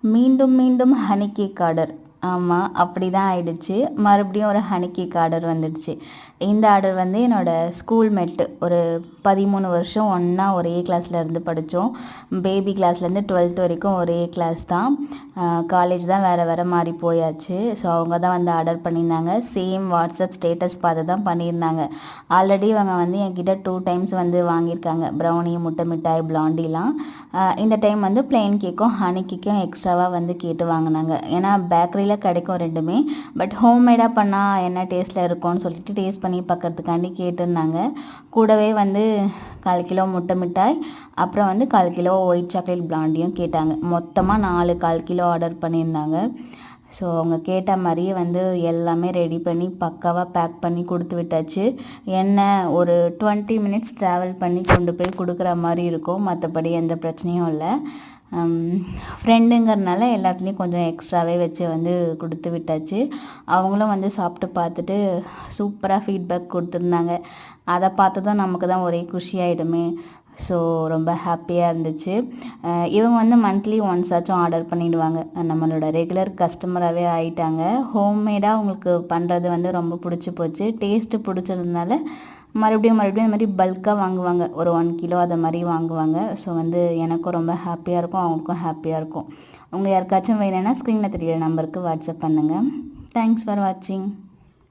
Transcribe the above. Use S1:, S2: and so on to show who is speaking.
S1: மீண்டும் மீண்டும் ஹனிக்கே காடர். ஆர்டர் ஆமாம் அப்படி தான் ஆயிடுச்சு. மறுபடியும் ஒரு ஹனி கேக் ஆர்டர் வந்துடுச்சு. இந்த ஆர்டர் வந்து என்னோடய ஸ்கூல் மெட்டு ஒரு பதிமூணு வருஷம் ஒன்றா ஒரே கிளாஸில் இருந்து படித்தோம் பேபி கிளாஸ்லேருந்து டுவெல்த் வரைக்கும் ஒரே கிளாஸ் தான். காலேஜ் தான் வேறு வேறு மாறி போயாச்சு. ஸோ அவங்க தான் வந்து ஆர்டர் பண்ணியிருந்தாங்க. சேம் வாட்ஸ்அப் ஸ்டேட்டஸ் பார்த்து தான் பண்ணியிருந்தாங்க. ஆல்ரெடி இவங்க வந்து என்கிட்ட டூ டைம்ஸ் வந்து வாங்கியிருக்காங்க. ப்ரௌனி முட்டை மிட்டாய் பிளாண்டிலாம் இந்த டைம் வந்து பிளெயின் கேக்கும் ஹனி கேக்கும் எக்ஸ்ட்ராவாக வந்து கேட்டு வாங்கினாங்க. ஏன்னா பேக்கரி கடையில் கிடைக்கும் ரெண்டுமே. பட் ஹோம்மேடாக பண்ணால் என்ன டேஸ்ட்டில் இருக்கும்னு சொல்லிட்டு டேஸ்ட் பண்ணி பார்க்கறதுக்காண்டி கேட்டிருந்தாங்க. கூடவே வந்து கால் கிலோ முட்டை மிட்டாய் அப்புறம் வந்து கால் கிலோ ஒயிட் சாக்லேட் பிளாண்டியும் கேட்டாங்க. மொத்தமாக நாலு கால் கிலோ ஆர்டர் பண்ணியிருந்தாங்க. ஸோ அவங்க கேட்ட மாதிரியே வந்து எல்லாமே ரெடி பண்ணி பக்காவாக பேக் பண்ணி கொடுத்து விட்டாச்சு. என்ன ஒரு டுவெண்ட்டி மினிட்ஸ் ட்ராவல் பண்ணி கொண்டு போய் கொடுக்குற மாதிரி இருக்கும். மற்றபடி எந்த பிரச்சனையும் இல்லை. ஃப்ரெண்டுங்கிறனால எல்லாத்துலேயும் கொஞ்சம் எக்ஸ்ட்ராவே வச்சு வந்து கொடுத்து விட்டாச்சு. அவங்களும் வந்து சாப்பிட்டு பார்த்துட்டு சூப்பராக ஃபீட்பேக் கொடுத்துருந்தாங்க. அதை பார்த்து தான் நமக்கு தான் ஒரே குஷியாயிடுமே ஸோ ரொம்ப ஹாப்பியாக இருந்துச்சு. இவங்க வந்து மந்த்லி ஒன்ஸ் ஆச்சும் ஆர்டர் பண்ணிவிடுவாங்க நம்மளோட ரெகுலர் கஸ்டமராகவே ஆகிட்டாங்க ஹோம்மேடாக உங்களுக்கு பண்ணுறது வந்து ரொம்ப பிடிச்சி போச்சு. டேஸ்ட்டு பிடிச்சதுனால மறுபடியும் மறுபடியும் இந்த மாதிரி பல்காக வாங்குவாங்க. ஒரு ஒன் கிலோ அதை மாதிரி வாங்குவாங்க. ஸோ வந்து எனக்கும் ரொம்ப ஹாப்பியாக இருக்கும். அவங்களுக்கும் ஹாப்பியாக இருக்கும். உங்கள் யாருக்காச்சும் வேணும்னா ஸ்க்ரீனில் தெரியிற நம்பருக்கு வாட்ஸ்அப் பண்ணுங்கள் தேங்க்ஸ் ஃபார் வாட்சிங்